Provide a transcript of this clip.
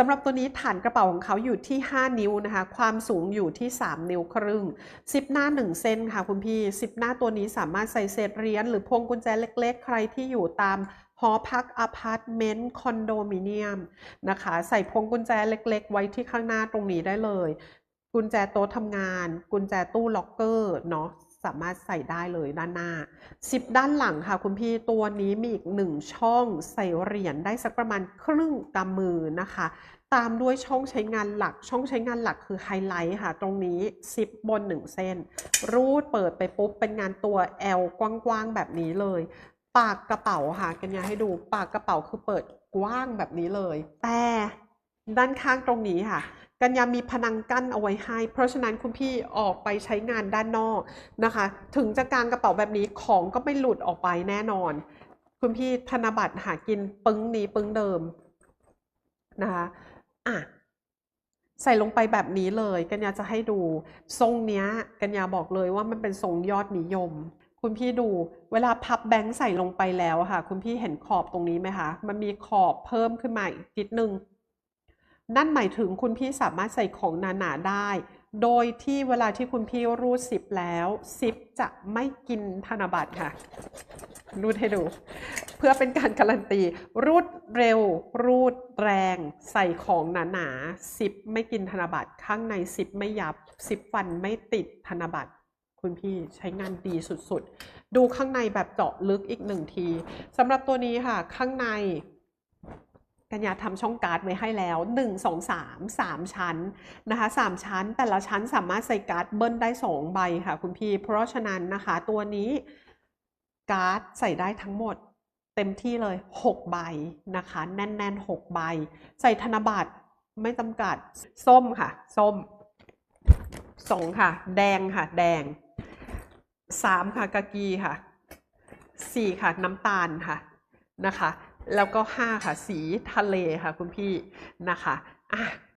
สำหรับตัวนี้ฐานกระเป๋าของเขาอยู่ที่ 5 นิ้วนะคะ ความสูงอยู่ที่ 3 นิ้วครึ่งซิปหน้า 1 เส้นค่ะคุณพี่ซิปหน้าตัวนี้สามารถใส่เศษเหรียญหรือพวงกุญแจเล็กๆ ใครที่อยู่ตามหอพักอพาร์ตเมนต์คอนโดมิเนียมนะคะ ใส่พวงกุญแจเล็ก ๆ ไว้ที่ข้างหน้าตรงนี้ได้เลย กุญแจโต๊ะทำงาน กุญแจตู้ล็อกเกอร์เนาะ สามารถใส่ได้เลยด้านหน้า ซิปด้านหลังค่ะคุณพี่ตัวนี้มีอีกหนึ่งช่องใส่เหรียญได้สักประมาณครึ่งกำมือนะคะ ตามด้วยช่องใช้งานหลัก ช่องใช้งานหลักคือไฮไลท์ค่ะ ตรงนี้ซิปบนหนึ่งเส้น รูดเปิดไปปุ๊บเป็นงานตัว L กว้างๆแบบนี้เลย ปากกระเป๋าค่ะกันยาให้ดู ปากกระเป๋าคือเปิดกว้างแบบนี้เลย แต่ ด้านข้างตรงนี้ค่ะ กัญญามีพนังกั้นเอาไว้ให้ เพราะฉะนั้นคุณพี่ออกไปใช้งานด้านนอกนะคะ ถึงจะกางกระเป๋าแบบนี้ของก็ไม่หลุดออกไปแน่นอน คุณพี่ธนบัตรหากินปึ้งนี้ปึ้งเดิมนะคะอะใส่ลงไปแบบนี้เลย กัญญาจะให้ดู ทรงเนี้ย กัญญาบอกเลยว่ามันเป็นทรงยอดนิยม คุณพี่ดู เวลาพับแบงค์ใส่ลงไปแล้วค่ะ คุณพี่เห็นขอบตรงนี้ไหมคะ มันมีขอบเพิ่มขึ้นมาอีกนิดนึง นั่นหมายถึงคุณพี่สามารถใส่ของหนาๆได้ โดยที่เวลาที่คุณพี่รูดซิปแล้วซิปจะไม่กินธนบัตรค่ะ รูดให้ดู เพื่อเป็นการการันตี รูดเร็ว รูดแรง ใส่ของหนาๆซิปไม่กินธนบัตรข้างในซิปไม่ยับซิปฟันไม่ติดธนบัตรคุณพี่ใช้งานดีสุดๆ ดูข้างในแบบเจาะลึกอีกหนึ่งทีสำหรับตัวนี้ค่ะ ข้างใน กัญญาทำช่องการ์ดไว้ให้แล้ว 1 2 3 3 ชั้นนะคะ3ชั้น แต่ละชั้นสามารถใส่การ์ดเบิ้ลได้ 2 ใบค่ะคุณพี่ เพราะฉะนั้นนะคะ ตัวนี้การ์ดใส่ได้ทั้งหมดเต็มที่เลย 6 ใบนะคะ แน่นๆ 6 ใบ ใส่ธนบัตรไม่จำกัดส้มค่ะ ส้ม2ค่ะ แดงค่ะ แดง3ค่ะกากีค่ะ4ค่ะ น้ำตาลค่ะนะคะ แล้วก็ 5 ค่ะ สีทะเลค่ะคุณพี่นะคะอะ